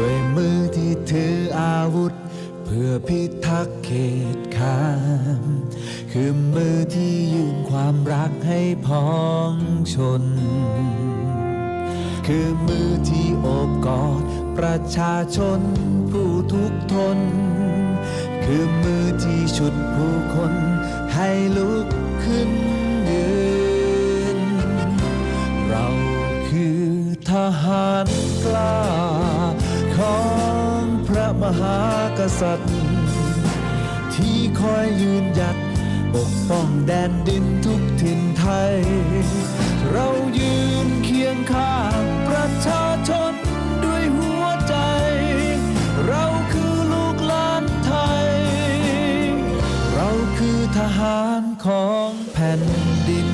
้วยมือที่ถืออาวุธ เพื่อพิทักษ์เขตขาม คือมือที่ยืนความรักให้พ้องชน คือมือที่โอบกอดประชาชนผู้ทุกทน คือมือที่ฉุดผู้คนให้ลุกขึ้นยืน เราคือทหารกล้า หากษัตริย์ ที่คอยยืนหยัดปกป้องแดนดินทุกถิ่นไทย เรายืนเคียงข้างประชาชนด้วยหัวใจ เราคือลูกหลานไทย เราคือทหารของแผ่นดิน